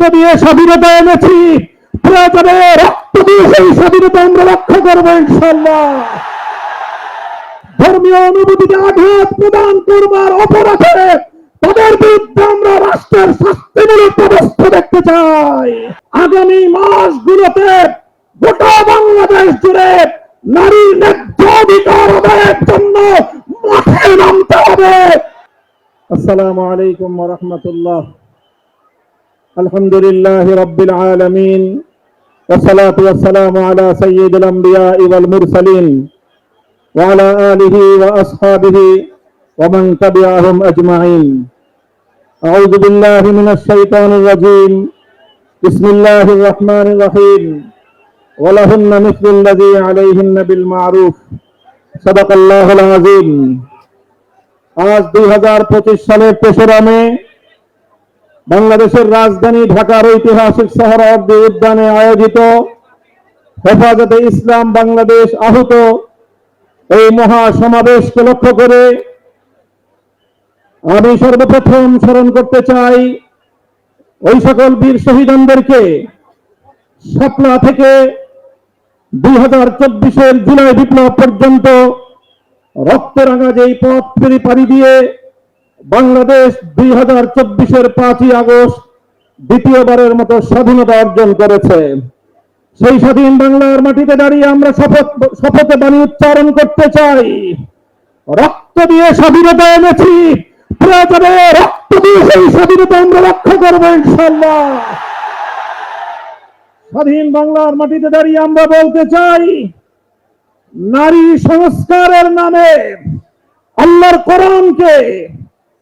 রক্ত স্বাধীনতা এনেছি। রক্ত দিয়ে সেই স্বাধীনতা আমরা রক্ষা করব ইনশাল্লাহ ধর্মীয় অনুভূতিতে আঘাত প্রদান করবার অপরাধে তাদের বিরুদ্ধে আমরা রাষ্ট্রের শাস্তিমূলক ব্যবস্থা দেখতে চাই। আগামী মাসগুলোতে গোটা বাংলাদেশ জুড়ে নারীর ন্যায্য অধিকার আদায়ের জন্য মাঠে নামতে হবে। আসসালামু আলাইকুম রাহমাতুল্লাহ। الحمد لله رب العالمين والصلاة والسلام على سيد الأنبياء والمرسلين وعلى آله وأصحابه ومن تبعهم أجمعين أعوذ بالله من الشيطان الرجيم بسم الله الرحمن الرحيم ولهن مثل الذي عليهن بالمعروف صدق الله العظيم আজ দুই হাজার পঁচিশ সালের তেসরা মে বাংলাদেশের রাজধানী ঢাকার ঐতিহাসিক সোহরাওয়ার্দী উদ্যানে আয়োজিত হেফাজতে ইসলাম বাংলাদেশ আহত এই মহা সমাবেশকে লক্ষ্য করে আমি সর্বপ্রথম স্মরণ করতে চাই ওই সকল বীর শহীদদেরকে স্বপ্না থেকে দুই হাজার চব্বিশের জুলাই বিপ্লব পর্যন্ত রক্তরাঙা যেই পথ পাড়ি দিয়ে বাংলাদেশ দুই হাজার চব্বিশের পাঁচই আগস্ট দ্বিতীয়বারের মতো স্বাধীনতা অর্জন করেছে। সেই স্বাধীন বাংলার মাটিতে দাঁড়িয়ে আমরা শপথ, শপথে বাণী উচ্চারণ করতে চাই। রক্ত দিয়ে স্বাধীনতা এনেছি রক্ত দিয়ে সেই স্বাধীনতা আমরা রক্ষা করব ইনশাল্লাহ স্বাধীন বাংলার মাটিতে দাঁড়িয়ে আমরা বলতে চাই, নারী সংস্কারের নামে আল্লাহর কোরআনকে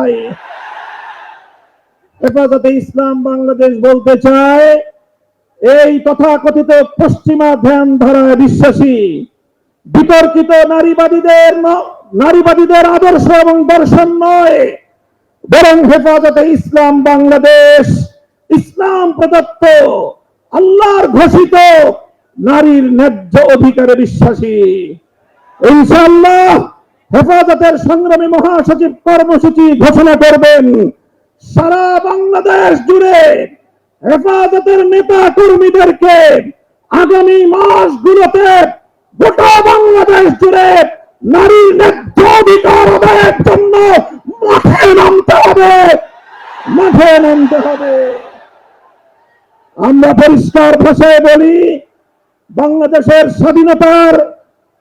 চাই। হেফাজতে ইসলাম বাংলাদেশ বলতে চায় এই তথাকথিত পশ্চিমা ধ্যান ধারায় বিশ্বাসী, বিতর্কিত নারীবাদীদের নারীবাদীদের আদর্শ এবং দর্শন নয়, বরং হেফাজতে ইসলাম বাংলাদেশ, ইসলাম প্রদত্ত, আল্লাহর ঘোষিত নারীর ন্যায্য অধিকারে বিশ্বাসী। ইনশাআল্লাহ হেফাজতের সংগ্রামী মহাসচিব কর্মসূচি ঘোষণা করবেন। সারা বাংলাদেশ জুড়ে হেফাজতের নেতা কর্মীদেরকে আগামী মাসগুলোতে গোটা বাংলাদেশ জুড়ে নারীর ন্যায্য অধিকার জন্য মাঠে নামতে হবে। মাঠে নামতে হবে। আমরা পরিষ্কার ভাষায় বলি, বাংলাদেশের স্বাধীনতার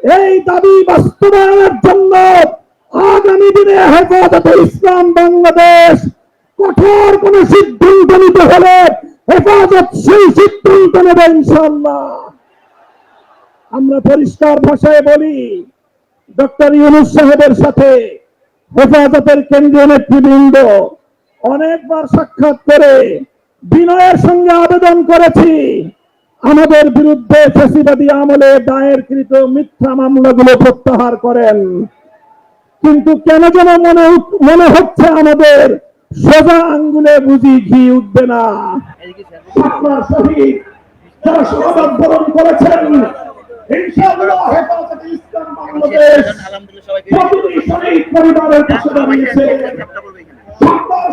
এই দাবি বাস্তবায়নের জন্য আগামী দিনে হেফাজতে ইসলাম বাংলাদেশ কঠোর কোন সিদ্ধান্ত নিতে হলে হেফাজত সেই সিদ্ধান্ত নেবে ইনশাল্লাহ আমরা পরিষ্কার ভাষায় বলি, ডক্টর ইউনুস সাহেবের সাথে হেফাজতের কেন্দ্রীয় নেতৃবৃন্দ অনেকবার সাক্ষাৎ করে বিনয়ের সঙ্গে আবেদন করেছি। আমাদের বিরুদ্ধে ফেসিবাদী আমলে দায়েরকৃত মিথ্যা মামলাগুলো প্রত্যাহার করেন। কিন্তু কেন যেন মনে মনে হচ্ছে আমাদের সোজা আঙ্গুলে বুঝি ঘি উঠবে না।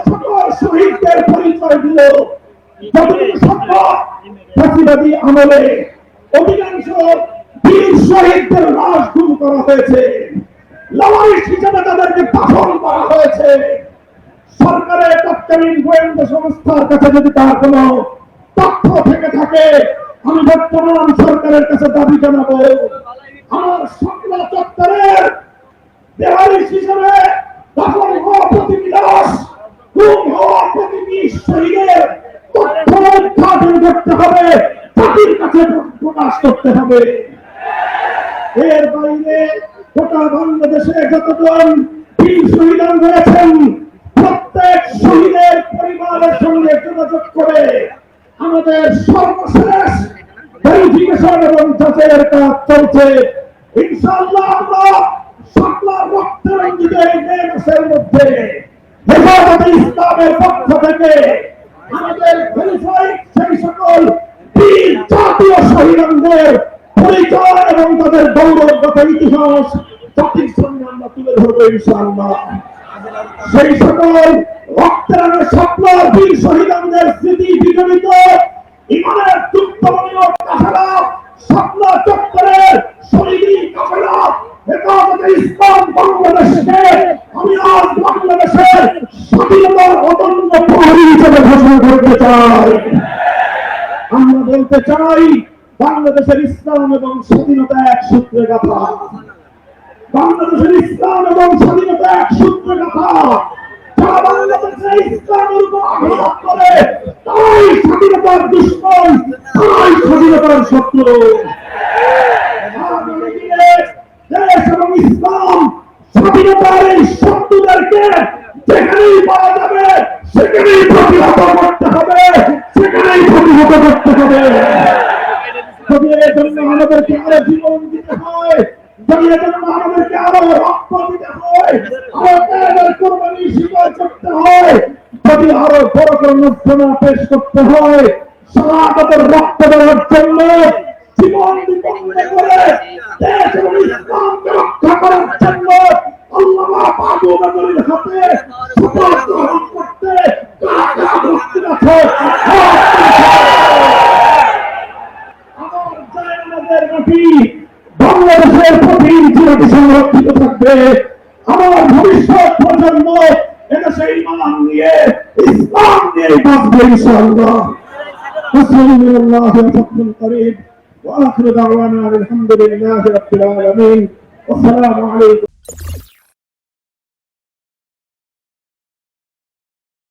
সকল শহীদদের পরিচয় দিল। যতটুকু ফাঁসিবাদী আমলে অধিকাংশ বীর শহীদদের লাশ গুম করা হয়েছে। তাদেরকে করা হয়েছে। সরকারের তৎকালীন গোয়েন্দা সংস্থার কাছে যদি তার তথ্য থেকে থাকে, আমি বর্তমান সরকারের কাছে দাবি আমার সকল চত্বরের দেওয়ালিশ হিসেবে হওয়া প্রতিটি লাশ গুম হওয়া প্রতিটি শহীদের করতে হবে জাতির কাছে প্রকাশ করতে হবে। এর বাইরে গোটা বাংলাদেশে যতজন বীর শহীদান রয়েছেন প্রত্যেক শহীদের পরিবারের সঙ্গে যোগাযোগ করে আমাদের সর্বশেষ ভেরিফিকেশন এবং যাচাইয়ের কাজ চলছে। ইনশাআল্লাহ আমরা সকল রক্তের মধ্যে, হেফাজতে ইসলামের পক্ষ থেকে আমাদের ভেরিফাইড সেই সকল বীর জাতীয় শহীদদের পরিচয় এবং তাদের গৌরবগত ইতিহাস জাতির সামনে আমরা তুলে ধরবো ইনশাআল্লাহ। সেই সকল রক্তের স্বপ্ন বীর শহীদদের স্মৃতি বিজড়িত ইমানের দুঃখমনীয় কাফেলা স্বপ্ন চক্করের শহীদি কাফেলা হেফাজতে ইসলাম বাংলাদেশকে আমি আজ বাংলাদেশের স্বাধীনতার অদন্য প্রহরী হিসেবে ঘোষণা করতে চাই আমরা বলতে চাই, বাংলাদেশের ইসলাম এবং স্বাধীনতা এক সূত্রে কথা বাংলাদেশের ইসলাম এবং স্বাধীনতা এক সূত্রে কথা যারা ইসলামের উপর আঘাত করে, তাই স্বাধীনতার দুশ্মন, তাই স্বাধীনতার শত্রু। এর জন্য আমাদেরকে আরও জীবন দিতে হয়। যদি জন্য আমাদেরকে আরও রক্ত দিতে হয়। আরও ত্যাগের কোরবানি স্বীকার করতে হয়। যদি আরও বড় করে নর্থনা পেশ করতে হয় সারাগতের রক্ত দেওয়ার জন্য জীবন বিপন্ন করে, দেশ এবং ইসলামকে রক্ষা করার জন্য আল্লাহ বাবু বাবুর হাতে শপথ গ্রহণ করতে কারা কারা আছে। সংরক্ষিত থাকবে আমার ভবিষ্যৎ প্রজন্ম এদেশে ইমান নিয়ে ইসলাম নিয়ে বাঁচবে ইনশাআল্লাহ نصر من الله وفتح قريب واخر دعوانا الحمد لله رب العالمين والسلام عليكم